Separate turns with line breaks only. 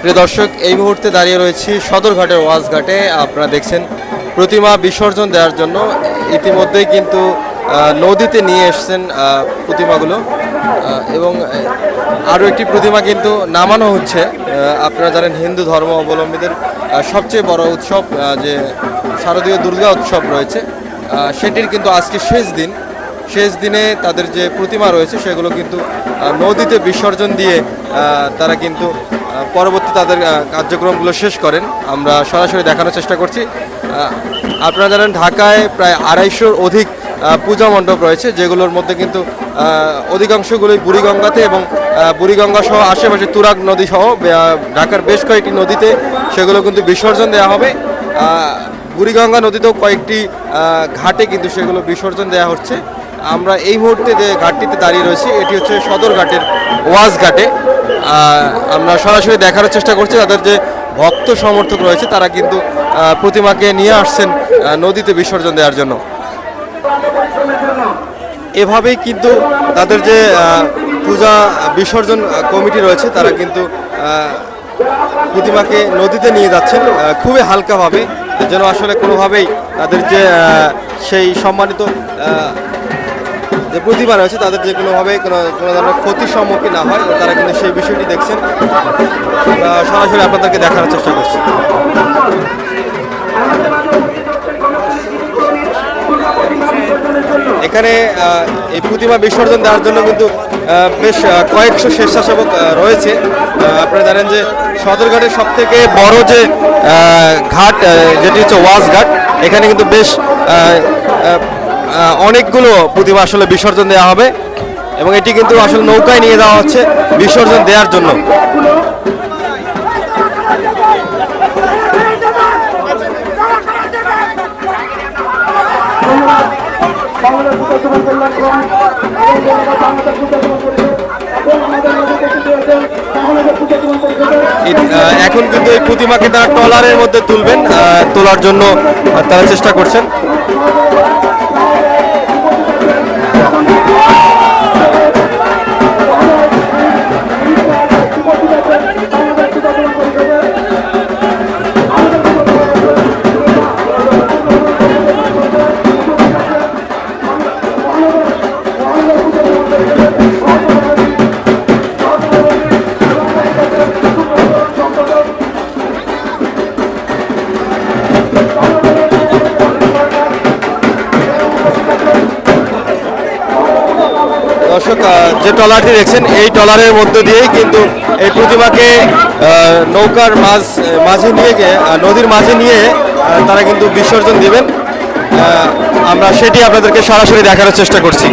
প্রিয় দর্শক, এই মুহূর্তে দাঁড়িয়ে রয়েছি সদরঘাটের ওয়াজঘাটে আপনারা দেখছেন প্রতিমা বিসর্জন দেওয়ার জন্য। ইতিমধ্যেই কিন্তু নদীতে নিয়ে এসছেন প্রতিমাগুলো। এবং আরও একটি প্রতিমা কিন্তু নামানো হচ্ছে। আপনারা জানেন হিন্দু ধর্ম অবলম্বীদের সবচেয়ে বড় উৎসব যে শারদীয় দুর্গা উৎসব রয়েছে। সেটির কিন্তু আজকে শেষ দিন। শেষ দিনে তাদের যে প্রতিমা রয়েছে, সেগুলো কিন্তু নদীতে বিসর্জন দিয়ে তারা কিন্তু পরবর্তী তাদের কার্যক্রমগুলো শেষ করেন। আমরা সরাসরি দেখানোর চেষ্টা করছি। আপনারা জানেন, ঢাকায় প্রায় আড়াইশোর অধিক পূজা মণ্ডপ রয়েছে, যেগুলোর মধ্যে কিন্তু অধিকাংশগুলোই বুড়িগঙ্গাতে এবং বুড়িগঙ্গা সহ আশেপাশে তুরাগ নদী সহ ঢাকার বেশ কয়েকটি নদীতে সেগুলো কিন্তু বিসর্জন দেওয়া হবে। বুড়িগঙ্গা নদীতেও কয়েকটি ঘাটে কিন্তু সেগুলো বিসর্জন দেওয়া হচ্ছে। আমরা এই মুহূর্তে যে ঘাটটিতে দাঁড়িয়ে রয়েছি, এটি হচ্ছে সদর ঘাটের ওয়াজ ঘাটে। আমরা সরাসরি দেখার চেষ্টা করছি, তাদের যে ভক্ত সমর্থক রয়েছে, তারা কিন্তু প্রতিমাকে নিয়ে আসছেন নদীতে বিসর্জন দেওয়ার জন্য। এভাবেই কিন্তু তাদের যে পূজা বিসর্জন কমিটি রয়েছে, তারা কিন্তু প্রতিমাকে নদীতে নিয়ে যাচ্ছেন খুবই হালকাভাবে, যেন আসলে কোনোভাবেই তাদের যে সেই সম্মানিত যে প্রতিমা রয়েছে, তাদের যে কোনোভাবে কোনো কোনো ধরনের ক্ষতির সম্মুখীন না হয়, তারা কিন্তু সেই বিষয়টি দেখছেন। সরাসরি আপনাদেরকে দেখানোর চেষ্টা করছি। এখানে এই প্রতিমা বিসর্জন দেওয়ার জন্য কিন্তু বেশ কয়েকশো স্বেচ্ছাসেবক রয়েছে। আপনারা জানেন যে সদরঘাটের সব থেকে বড় যে ঘাট যেটি হচ্ছে ওয়াজ ঘাট এখানে কিন্তু বেশ অনেকগুলো প্রতিমা আসলে বিসর্জন দেওয়া হবে এবং এটি কিন্তু আসলে নৌকায় নিয়ে যাওয়া হচ্ছে বিসর্জন দেওয়ার জন্য। এখন কিন্তু এই প্রতিমাকে তারা ট্রলারের মধ্যে তুলবেন তোলার জন্য তারা চেষ্টা করছেন। দর্শক যে ট্রলারটি দেখছেন, এই ট্রলারের মধ্য দিয়েই কিন্তু এই প্রতিমাকে নৌকার মাঝ, মাঝে নিয়ে গিয়ে নদীর মাঝে নিয়ে তারা কিন্তু বিসর্জন দেবেন। আমরা সেটি আপনাদেরকে সরাসরি দেখানোর চেষ্টা করছি।